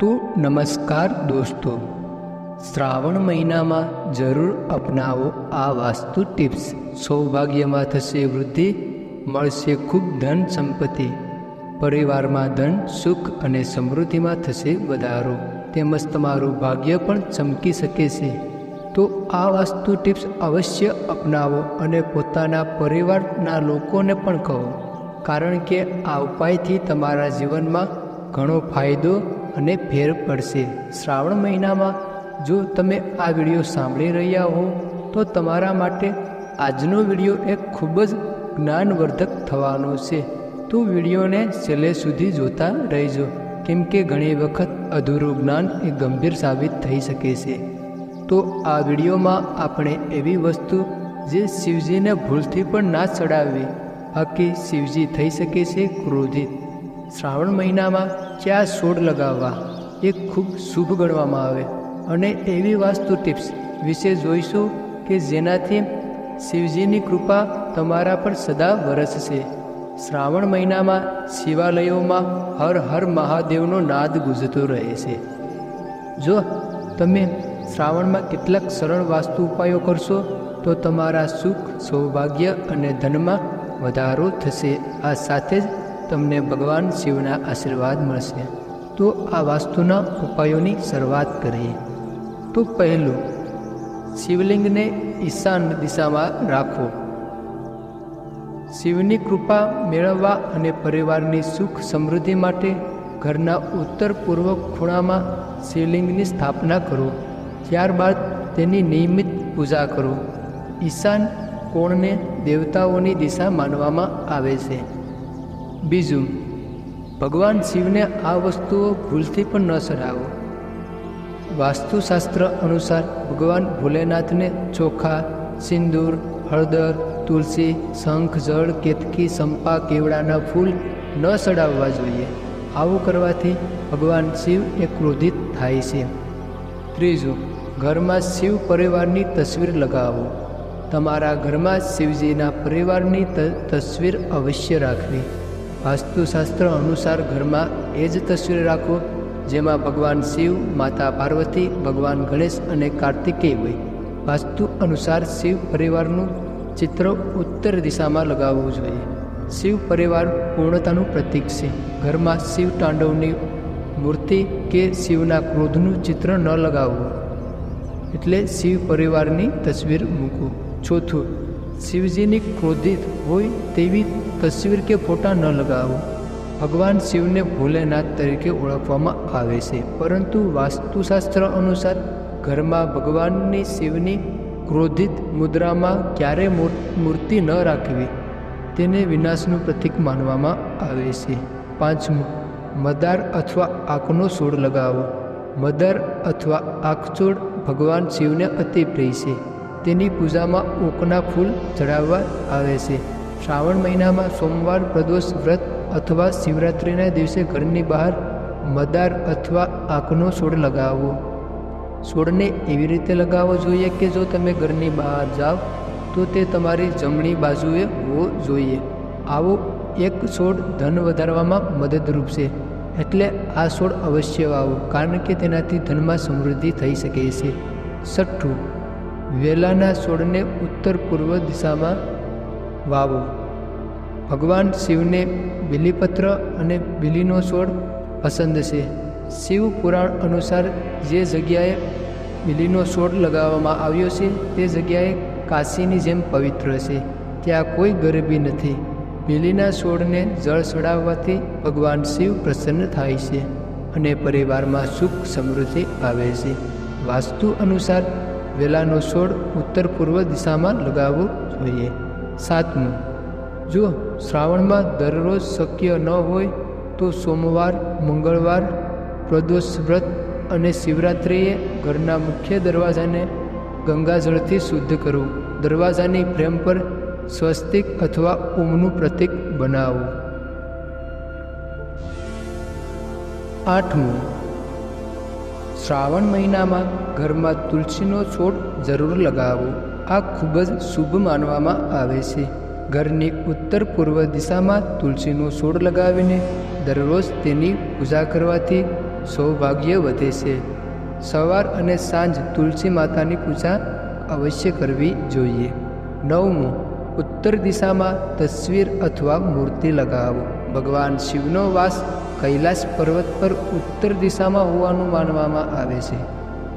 તો નમસ્કાર દોસ્તો. શ્રાવણ મહિનામાં જરૂર અપનાવો આ વાસ્તુ ટિપ્સ. સૌભાગ્યમાં થશે વૃદ્ધિ, મળશે ખૂબ ધન સંપત્તિ. પરિવારમાં ધન, સુખ અને સમૃદ્ધિમાં થશે વધારો. તેમજ તમારું ભાગ્ય પણ ચમકી શકે છે. તો આ વાસ્તુ ટિપ્સ અવશ્ય અપનાવો અને પોતાના પરિવારના લોકોને પણ કહો. કારણ કે આ ઉપાયથી તમારા જીવનમાં ઘણો ફાયદો અને ફેર પડશે. શ્રાવણ મહિનામાં જો તમે આ વીડિયો સાંભળી રહ્યા હો, તો તમારા માટે આજનો વીડિયો એક ખૂબ જ જ્ઞાનવર્ધક થવાનો છે. તો વિડીયોને છેલ્લે સુધી જોતા રહેજો, કેમ કે ઘણી વખત અધૂરું જ્ઞાન એ ગંભીર સાબિત થઈ શકે છે. તો આ વિડીયોમાં આપણે એવી વસ્તુ જે શિવજીને ભૂલથી પણ ના ચડાવવી બાકી શિવજી થઈ શકે છે ક્રોધિત. શ્રાવણ મહિનામાં કયા છોડ લગાવવા એ ખૂબ શુભ ગણવામાં આવે. અને એવી વાસ્તુ ટિપ્સ વિશે જોઈશું કે જેનાથી શિવજીની કૃપા તમારા પર સદા વરસશે. શ્રાવણ મહિનામાં શિવાલયોમાં હર હર મહાદેવનો નાદ ગુજતો રહે છે જો તમે શ્રાવણમાં કેટલાક સરળ વાસ્તુ ઉપાયો કરશો, તો તમારા સુખ, સૌભાગ્ય અને ધનમાં વધારો થશે. આ સાથે જ તમને ભગવાન શિવના આશીર્વાદ મળશે. તો આ વાસ્તુના ઉપાયોની શરૂઆત કરીએ. તો પહેલું, શિવલિંગને ઈશાન દિશામાં રાખો. શિવની કૃપા મેળવવા અને પરિવારની સુખ સમૃદ્ધિ માટે ઘરના ઉત્તર પૂર્વ ખૂણામાં શિવલિંગની સ્થાપના કરો. ત્યારબાદ તેની નિયમિત પૂજા કરો. ઈશાન કોણને દેવતાઓની દિશા માનવામાં આવે છે. બીજું, ભગવાન શિવને આ વસ્તુઓ ભૂલથી પણ ન ચડાવો વાસ્તુશાસ્ત્ર અનુસાર ભગવાન ભોલેનાથને ચોખા, સિંદૂર, હળદર, તુલસી, શંખ, જળ, કેતકી સંપા કેવડાના ફૂલ ન ચડાવવા જોઈએ. આવું કરવાથી ભગવાન શિવ એ ક્રોધિત થાય છે. ત્રીજું, ઘરમાં શિવ પરિવારની તસવીર લગાવો. તમારા ઘરમાં શિવજીના પરિવારની તસવીર અવશ્ય રાખવી. વાસ્તુશાસ્ત્ર અનુસાર ઘરમાં એ જ તસવીર રાખો જેમાં ભગવાન શિવ, માતા પાર્વતી, ભગવાન ગણેશ અને કાર્તિકેય હોય. વાસ્તુ અનુસાર શિવ પરિવારનું ચિત્ર ઉત્તર દિશામાં લગાવવું જોઈએ. શિવ પરિવાર પૂર્ણતાનું પ્રતીક છે. ઘરમાં શિવ તાંડવની મૂર્તિ કે શિવના ક્રોધનું ચિત્ર ન લગાવવું એટલે શિવ પરિવારની તસવીર મૂકવું ચોથું શિવજીની ક્રોધિત હોય તેવી તસવીર કે ફોટા ન લગાવો. ભગવાન શિવને ભોલેનાથ તરીકે ઓળખવામાં આવે છે. પરંતુ વાસ્તુશાસ્ત્ર અનુસાર ઘરમાં ભગવાનની શિવની ક્રોધિત મુદ્રામાં ક્યારે મૂર્તિ ન રાખવી, તેને વિનાશનું પ્રતીક માનવામાં આવે છે. પાંચમું, મદાર અથવા આંખનો છોડ લગાવો. મદર અથવા આંખચોડ ભગવાન શિવને અતિ પ્રિય છે. તેની પૂજામાં ઓકના ફૂલ ચડાવવા આવે છે. શ્રાવણ મહિનામાં સોમવાર, પ્રદોષ વ્રત અથવા શિવરાત્રિના દિવસે ઘરની બહાર મદાર અથવા આંખનો છોડ લગાવવો છોડને એવી રીતે લગાવવો જોઈએ કે જો તમે ઘરની બહાર જાઓ, તો તે તમારી જમણી બાજુએ હોવો જોઈએ. આવો એક છોડ ધન વધારવામાં મદદરૂપ છે, એટલે આ છોડ અવશ્ય વાવો, કારણ કે તેનાથી ધનમાં સમૃદ્ધિ થઈ શકે છે. છઠ્ઠું વેલાના છોડને ઉત્તર પૂર્વ દિશામાં વાવો. ભગવાન શિવને બિલીપત્ર અને બિલીનો છોડ પસંદ છે. શિવ પુરાણ અનુસાર જે જગ્યાએ બિલીનો છોડ લગાવવામાં આવ્યો છે, તે જગ્યાએ કાશીની જેમ પવિત્ર છે. ત્યાં કોઈ ગરીબી નથી. બિલીના છોડને જળ ચડાવવાથી ભગવાન શિવ પ્રસન્ન થાય છે અને પરિવારમાં સુખ સમૃદ્ધિ આવે છે. વાસ્તુ અનુસાર વેલાનો છોડ ઉત્તર પૂર્વ દિશામાં લગાવવો જોઈએ. સાતમું, જો શ્રાવણમાં દરરોજ શક્ય ન હોય તો સોમવાર, મંગળવાર, પ્રદોષ વ્રત અને શિવરાત્રિએ ઘરના મુખ્ય દરવાજાને ગંગાજળથી શુદ્ધ કરવું. દરવાજાની ફ્રેમ પર સ્વસ્તિક અથવા ઓમનું પ્રતીક બનાવો આઠમું શ્રાવણ મહિનામાં ઘરમાં તુલસીનો છોડ જરૂર લગાવો આ ખૂબ જ શુભ માનવામાં આવે છે. ઘરની ઉત્તર પૂર્વ દિશામાં તુલસીનો છોડ લગાવીને દરરોજ તેની પૂજા કરવાથી સૌભાગ્ય વધે છે. સવાર અને સાંજ તુલસી માતાની પૂજા અવશ્ય કરવી જોઈએ. નવમું, ઉત્તર દિશામાં તસવીર અથવા મૂર્તિ લગાવો. ભગવાન શિવનો વાસ કૈલાસ પર્વત પર ઉત્તર દિશામાં હોવાનું માનવામાં આવે છે.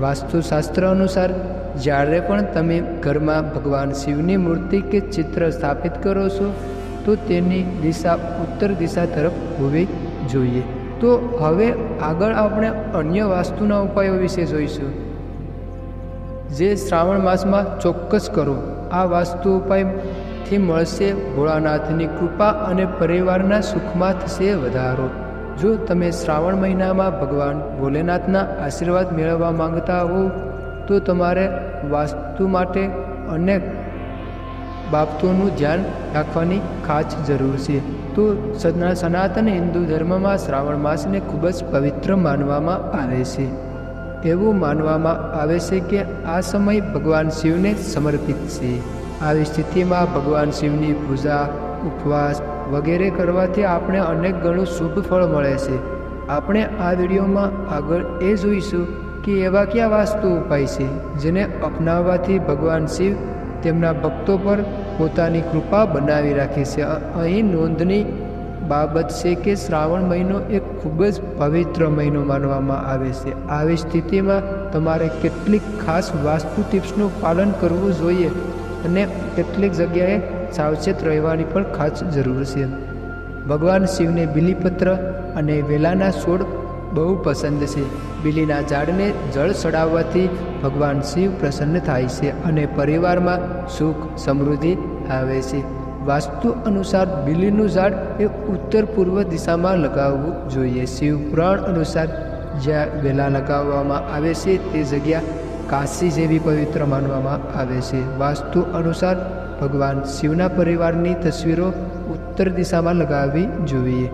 વાસ્તુશાસ્ત્ર અનુસાર, જ્યારે પણ તમે ઘરમાં ભગવાન શિવની મૂર્તિ કે ચિત્ર સ્થાપિત કરો છો, તો તેની દિશા ઉત્તર દિશા તરફ હોવી જોઈએ. તો હવે આગળ આપણે અન્ય વાસ્તુના ઉપાયો વિશે જોઈશું. જે શ્રાવણ માસમાં ચોક્કસ કરો. આ વાસ્તુ ઉપાયથી મળશે ભોળાનાથની કૃપા અને પરિવારના સુખમાં થશે વધારો. જો તમે શ્રાવણ મહિનામાં ભગવાન ભોલેનાથના આશીર્વાદ મેળવવા માંગતા હો, તો તમારે વાસ્તુ માટે અનેક બાબતોનું ધ્યાન રાખવાની ખાસ જરૂર છે. તો સનાતન હિન્દુ ધર્મમાં શ્રાવણ માસને ખૂબ જ પવિત્ર માનવામાં આવે છે. એવું માનવામાં આવે છે કે આ સમય ભગવાન શિવને સમર્પિત છે. આવી સ્થિતિમાં ભગવાન શિવની પૂજા, ઉપવાસ વગેરે કરવાથી આપણે અનેક ગણું શુભ ફળ મળે છે. આપણે આ વિડીયોમાં આગળ એ જોઈશું કે એવા કયા વાસ્તુ ઉપાય છે જેને અપનાવવાથી ભગવાન શિવ તેમના ભક્તો પર પોતાની કૃપા બનાવી રાખે છે. અહીં નોંધની બાબત છે કે શ્રાવણ મહિનો એક ખૂબ જ પવિત્ર મહિનો માનવામાં આવે છે. આવી સ્થિતિમાં તમારે કેટલીક ખાસ વાસ્તુ ટિપ્સનું પાલન કરવું જોઈએ અને કેટલીક જગ્યાએ સાવચેત રહેવાની પણ ખાસ જરૂર છે. ભગવાન શિવને બિલીપત્ર અને વેલાના છોડ બહુ પસંદ છે. બિલીના ઝાડને જળ ચડાવવાથી ભગવાન શિવ પ્રસન્ન થાય છે અને પરિવારમાં સુખ, સમૃદ્ધિ આવે છે. વાસ્તુ અનુસાર બિલીનું ઝાડ એ ઉત્તર પૂર્વ દિશામાં લગાવવું જોઈએ. શિવ પુરાણ અનુસાર જ્યાં વેલા લગાવવામાં આવે છે તે જગ્યા કાશી જેવી પવિત્ર માનવામાં આવે છે. વાસ્તુ અનુસાર ભગવાન શિવના પરિવારની તસવીરો ઉત્તર દિશામાં લગાવવી જોઈએ.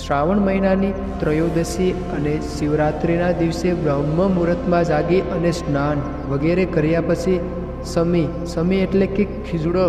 શ્રાવણ મહિનાની ત્રયોદશી અને શિવરાત્રિના દિવસે બ્રહ્મ મુહૂર્તમાં જાગી અને સ્નાન વગેરે કર્યા પછી સમી સમી એટલે કે ખીજડો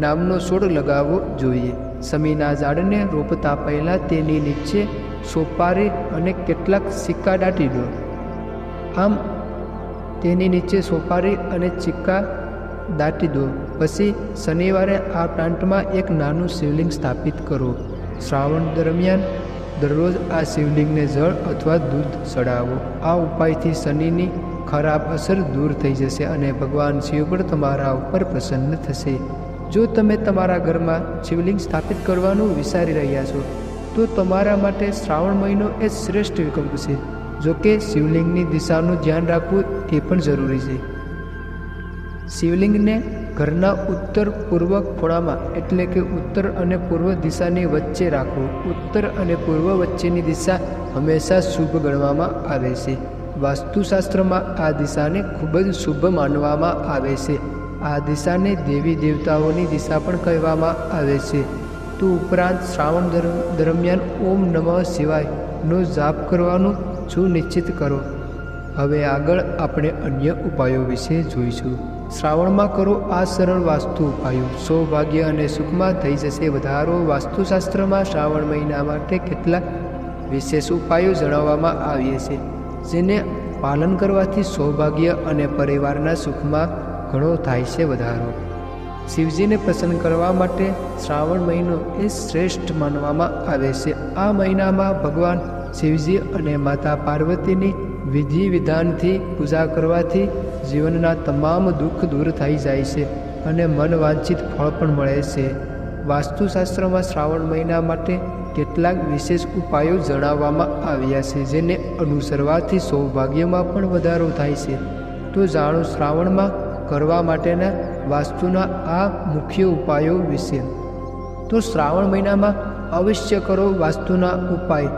નામનો છોડ લગાવવો જોઈએ. સમીના ઝાડને રોપતા પહેલાં તેની નીચે સોપારી અને કેટલાક સિક્કા દાટી દો. આમ તેની નીચે સોપારી અને ચિક્કા દાટી દો. પછી શનિવારે આ પ્લાન્ટમાં એક નાનું શિવલિંગ સ્થાપિત કરો. શ્રાવણ દરમિયાન દરરોજ આ શિવલિંગને જળ અથવા દૂધ ચડાવો. આ ઉપાયથી શનિની ખરાબ અસર દૂર થઈ જશે અને ભગવાન શિવ પણ તમારા ઉપર પ્રસન્ન થશે. જો તમે તમારા ઘરમાં શિવલિંગ સ્થાપિત કરવાનું વિચારી રહ્યા છો, તો તમારા માટે શ્રાવણ મહિનો એ શ્રેષ્ઠ વિકલ્પ છે. જો કે શિવલિંગની દિશાનું ધ્યાન રાખવું એ પણ જરૂરી છે. શિવલિંગને ઘરના ઉત્તર પૂર્વ ખોળામાં એટલે કે ઉત્તર અને પૂર્વ દિશાની વચ્ચે રાખવું. ઉત્તર અને પૂર્વ વચ્ચેની દિશા હંમેશા શુભ ગણવામાં આવે છે. વાસ્તુશાસ્ત્રમાં આ દિશાને ખૂબ જ શુભ માનવામાં આવે છે. આ દિશાને દેવી દેવતાઓની દિશા પણ કહેવામાં આવે છે. તો ઉપરાંત શ્રાવણ દરમિયાન ઓમ નમઃ શિવાયનો જાપ કરવાનું સુનિશ્ચિત કરો. હવે આગળ આપણે અન્ય ઉપાયો વિશે જોઈશું. શ્રાવણમાં કરો આ સરળ વાસ્તુ ઉપાયો. સૌભાગ્ય અને સુખમાં થઈ જશે વધારો. વાસ્તુશાસ્ત્રમાં શ્રાવણ મહિના માટે કેટલાક વિશેષ ઉપાયો જણાવવામાં આવ્યા છે, જેને પાલન કરવાથી સૌભાગ્ય અને પરિવારના સુખમાં ઘણો થાય છે વધારો. શિવજીને પ્રસન્ન કરવા માટે શ્રાવણ મહિનો એ શ્રેષ્ઠ માનવામાં આવે છે. આ મહિનામાં ભગવાન શિવજી અને માતા પાર્વતીની વિધિ વિધાનથી પૂજા કરવાથી જીવનના તમામ દુઃખ દૂર થઈ જાય છે અને મન વાંછિત ફળ પણ મળે છે. વાસ્તુશાસ્ત્રમાં શ્રાવણ મહિના માટે કેટલાક વિશેષ ઉપાયો જણાવવામાં આવ્યા છે, જેને અનુસરવાથી સૌભાગ્યમાં પણ વધારો થાય છે. તો જાણો, શ્રાવણમાં કરવા માટેના વાસ્તુના આ મુખ્ય ઉપાયો વિશે. તો શ્રાવણ મહિનામાં અવશ્ય કરો વાસ્તુના ઉપાય.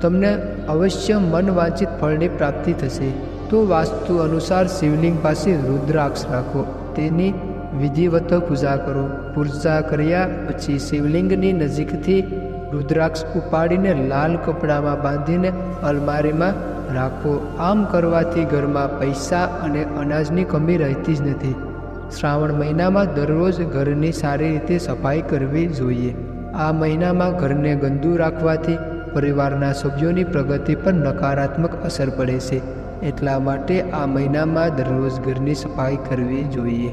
તમને અવશ્ય મનવાંચિત ફળની પ્રાપ્તિ થશે. તો વાસ્તુ અનુસાર શિવલિંગ પાસે રુદ્રાક્ષ રાખો. તેની વિધિવત પૂજા કરો. પૂજા કર્યા પછી શિવલિંગની નજીકથી રુદ્રાક્ષ ઉપાડીને લાલ કપડામાં બાંધીને અલમારીમાં રાખો. આમ કરવાથી ઘરમાં પૈસા અને અનાજની કમી રહેતી જ નથી. શ્રાવણ મહિનામાં દરરોજ ઘરની સારી રીતે સફાઈ કરવી જોઈએ. આ મહિનામાં ઘરને ગંદુ રાખવાથી પરિવારના સભ્યોની પ્રગતિ પર નકારાત્મક અસર પડે છે. એટલા માટે આ મહિનામાં દરરોજ ઘરની સફાઈ કરવી જોઈએ.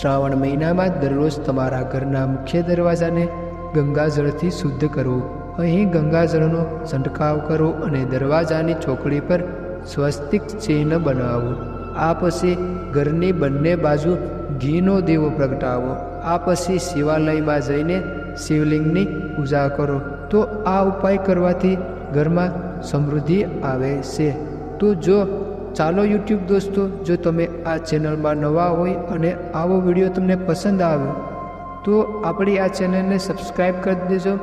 શ્રાવણ મહિનામાં દરરોજ તમારા ઘરના મુખ્ય દરવાજાને ગંગાજળથી શુદ્ધ કરવો અહીં ગંગાજળનો છંટકાવ કરો અને દરવાજાની ચોકડી પર સ્વસ્તિક ચિહ્ન બનાવો. આ પછી ઘરની બંને બાજુ ઘીનો દેવો પ્રગટાવો. આ પછી શિવાલયમાં જઈને શિવલિંગની પૂજા કરો. તો આ ઉપાય કરવાથી ઘરમાં સમૃદ્ધિ આવે છે. તો જો ચાલો યુટ્યુબ દોસ્તો, જો તમે આ ચેનલમાં નવા હોય અને આવો વીડિયો તમને પસંદ આવે, તો આપણી આ ચેનલને સબસ્ક્રાઈબ કરી દેજો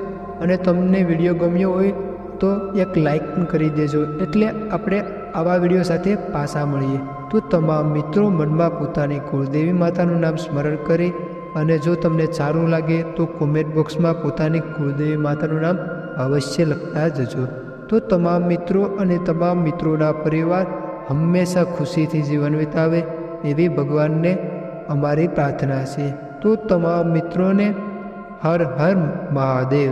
અને તમને વીડિયો ગમ્યો હોય તો એક લાઈક પણ કરી દેજો. એટલે આપણે આવા વીડિયો સાથે પાછા મળીએ. તો તમામ મિત્રો મનમાં પોતાની કુળદેવી માતાનું નામ સ્મરણ કરી અને જો તમને સારું લાગે તો કોમેન્ટ બોક્સમાં પોતાની કુળદેવી માતાનું નામ અવશ્ય લખતા જજો. તો તમામ મિત્રો અને તમામ મિત્રોના પરિવાર હંમેશા ખુશીથી જીવન વિતાવે એવી ભગવાનને અમારી પ્રાર્થના છે. તો તમામ મિત્રોને હર હર મહાદેવ.